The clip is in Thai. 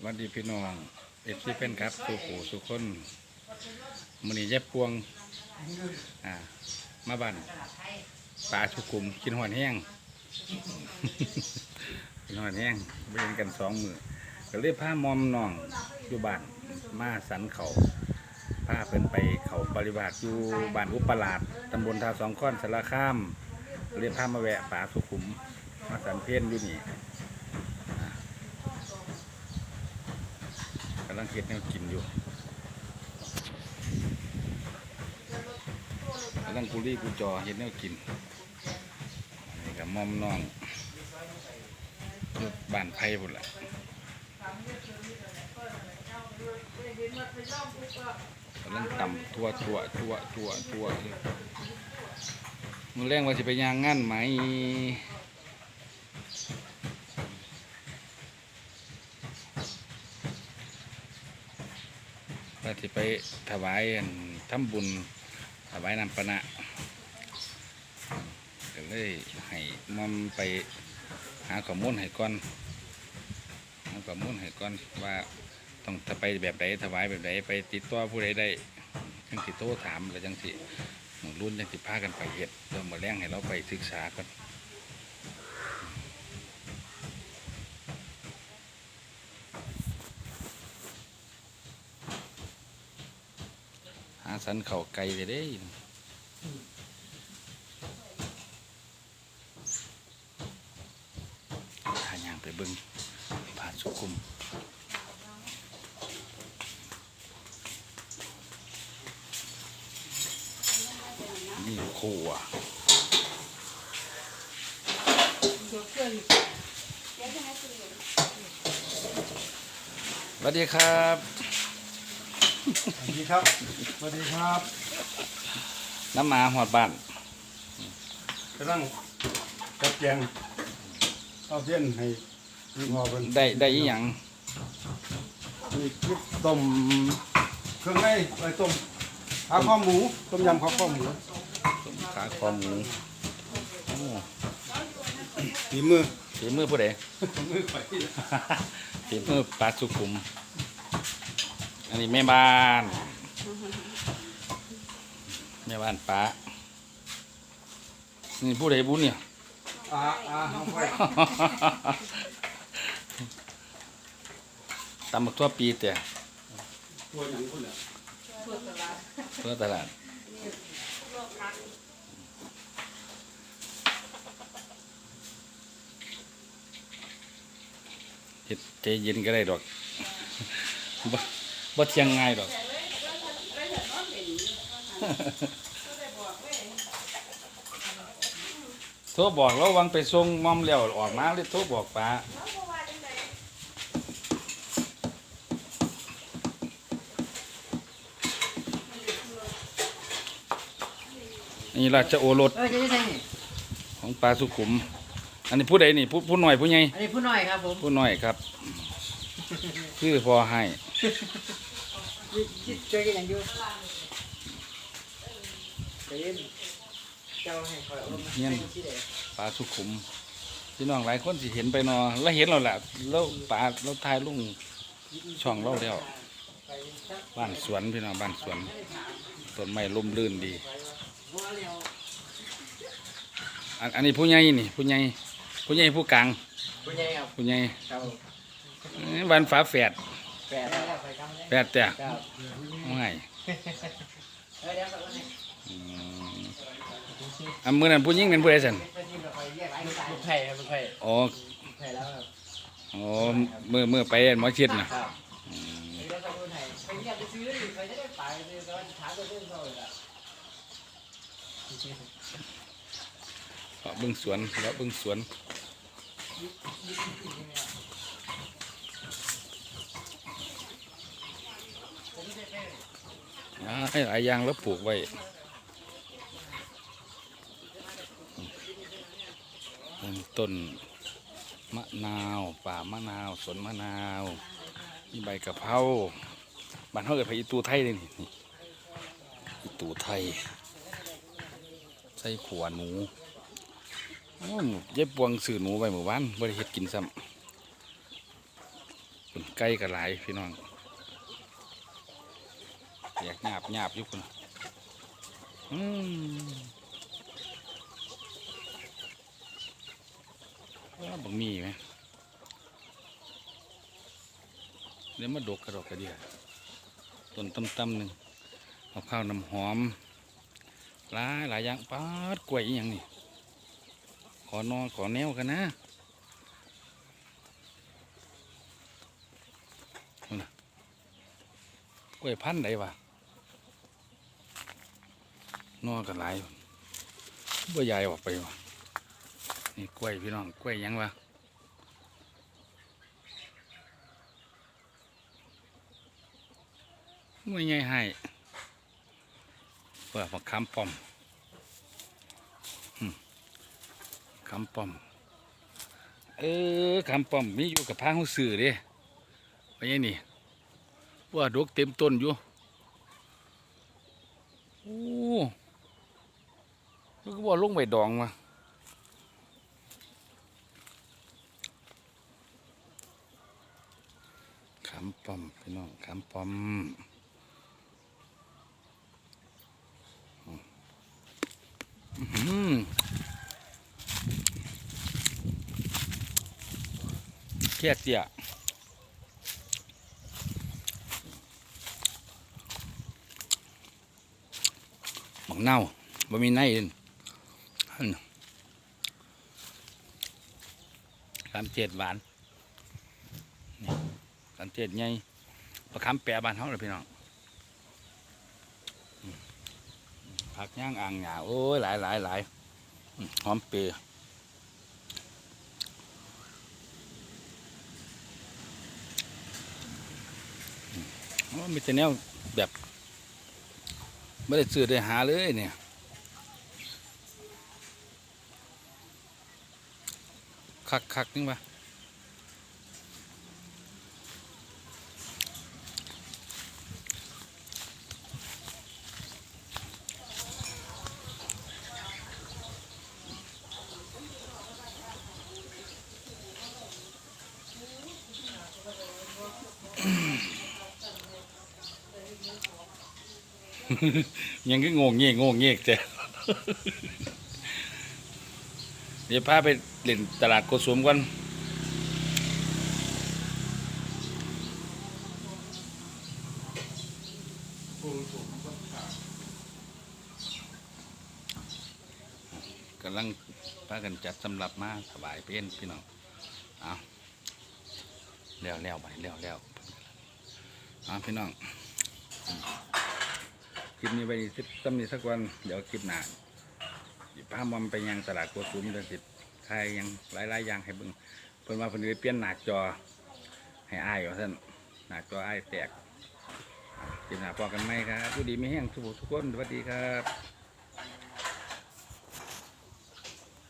สวัสดีพี่น้องเอฟซีเป็นครับสุขูสุขคนมือนีเย็บพวงอ่ามาบันปลาชุกุมกินหอนแห้งกินหอนแห้งไปเล่นกันสองมือก็เลยพามอมน้องอยู่บ้านมาสันเขาพาเพิ่นไปเขาปริบาตอยู่บ้านอุปราชตำบลท่าสองค้อนสารคามก็เลยพามาแวะปลาสุขุมมาสันเพี้ยนอยู่นี่ กำ ลังเฮ็ดแนวกินอยู่กำลังกุลีกุจอเฮ็ดแนวกินนนี้ก็มอมน้องบ้านไผ่พุ่นละกำลังต่ำทั่วทั่วทั่วทั่วทั่วมือแรงว่าสิไปยางงานไหม ว่าที่ไปถวายอันทำบุญถวายน้ำปะนะก็เลยให้มอมไปหาข้อมูลให้ก่อนหาข้อมูลให้ก่อนว่าต้องถ้าไปแบบใดถวายแบบใดไปติดต่อผู้ใดได้จังสิโทรถามแล้วจังสิรุ่นจังสิพากันไปเฮ็ดเริ่มมาแรงให้เราไปศึกษาก่อนาสันเข่าไก่ไปได้หายางไปเบิ่งผ่านสุขุมนี่ครัวสวัสดีครับ สวัสดีครับ สวัสดีครับน้ำหมาหอดบ้านกำลังจัดแจงข้าวเส้นให้พี่พอเป็นได้ได้อีหยังมีคลิปต้มเครื่องในไว้ต้มขาข้อหมูต้มยำขาข้อหมูต้มขาคอหมูโอ้ฝีมือฝีมือผู้ใด มือไข่ฝีมือปลาสุขุม อันนี้แม่บ้าน แม่บ้านป้านี่ผู้ใดบุญเนี่ยอ่าอ่าน้องไฟตำบักทั่วปีแต่ตัวอย่างคนเนี่ยทั่วตลาดเฮ็ดใจเย็นก็ได้ดอก บ่บ่เที่ยงง่ายดอกโทรบอกแล้ววังไปส่งมอมแล้วออกมาเลยโทรบอกป้านี่ราชโอรสเออจะได้ใช่นี่ของปลาสุขุม อันนี้ผู้ใดนี่ผู้ผู้หน่อยผู้ใหญ่อันนี้ผู้น้อยครับผมผู้น้อยครับ คือพอให้ ช่วยกันอย่างอยู่เดี๋ยวเจ้าให้คอยเอาลงมาให้ที่ไหนปลาสุขุมพี่น้องหลายคนสิเห็นไปเนอแล้วเห็นเราแหละแล้วปลาเราทายลุงช่องเราแล้วไปสักบ้านสวนพี่น้องบ้านสวนต้นไม้ร่มรื่นดี หัวเร็วอันอันนี้ผู้ใหญ่นี่ผู้ใหญ่ผู้ใหญ่ผู้กลางผู้ใหญ่ครับผู้ใหญ่ครับผม เอ้ยบ้านฝาแฝด แปดแล้วไปทำเลยแฝดแต่ครับไม่เออเดี๋ยวก่อนนะอืมอันมือนั้นผู้หญิงเป็นผู้ใดสันไปที่เราไปแยกไอ้ลูกไผ่ครับลูกไผ่อ๋อลูกไผ่แล้วครับอ๋อมือมือไปหมอชิดนะครับอืมเดี๋ยวเราไปลูกไผ่ไปแยกไปซื้อดิไปจะได้ไปเลยตอนถามตัวเรื่องเขาเลยอะเลาะเบิ่งสวนเลาะเบิ่งสวนอ่า ให้หลายอย่างแล้วปลูกไว้ต้นมะนาวป่ามะนาวสวนมะนาวมีใบกะเพราบ้านเขาเกิดไปอีตูไทยเลยนี่อีตูไทยใส่ขวหนูเย็บปวงสื่อหนูไปหมู่บ้านบริเฮ็ดกินซ้ำไก่กับหลายพี่น้อง อยกหยาบหยาบยุบนะอืมว่าบังมีไหมเดี๋ยวมาดกกระดกกระเดียต้นตำๆหนึ่งเอาข้าวน้ำหอมหลายหลายอย่างปาดกล้วยอย่างนี่ขอนอนขอแนวกันนะนู่นน่ะกล้วยพันธุ์ใดวะ นอกันหลายบ่ใหญ่ออกไปวะนี่กล้วยพี่น้องกล้วยยังวะไม่ใหญ่ให้เปิดมาคำปอมหึคำปอม เออคำปอมมีอยู่กับพางหูสื่อเด้ว่าไงนี่ว่าดกเต็มต้นอยู่โอ้ มันก็ว่ลงใบดองมาคำปอมพี่น้องคำปอมป้อหือแค่เตี้ยบักเน่าบ่มีในเด่น หั่นคำเจ็ดหวานนี่คำเจ็ดใหญ่ประคำแปะบ้านเฮาเลยพี่น้องผักย่างอ่างหยาโอ้ยหลายหลายหลายหอมเปรย์อ๋อมีแต่แนวแบบไม่ได้ซื้อได้หาเลยเนี่ย คักคักนึงปะยังก็งงเงี้ยงงเงี้ยแต่ เดี๋ยวพาไปเล่นตลาดโกสุมก่อนกำลังพากันจัดสำหรับมาสบายเพื่อนพี่น้องเอาแล้วแล้วไปแล้วแล้วเอาพี่น้องคลิปนี้ไปสิบตำนี้สักวัน เดี๋ยวคลิปหน้า พามอมไปยังตลาดโกสุมเดสิบใครยังหลายๆอย่างให้เบิ่งเพิ่นว่าเพิ่นเปลี่ยนหน้าจอ ให้อ้ายว่าซั่นหน้าจออ้ายแตกกินหน้าพอกันไหมครับผู้ดีไม่แห้งทุกผู้ทุกคนสวัสดีครับ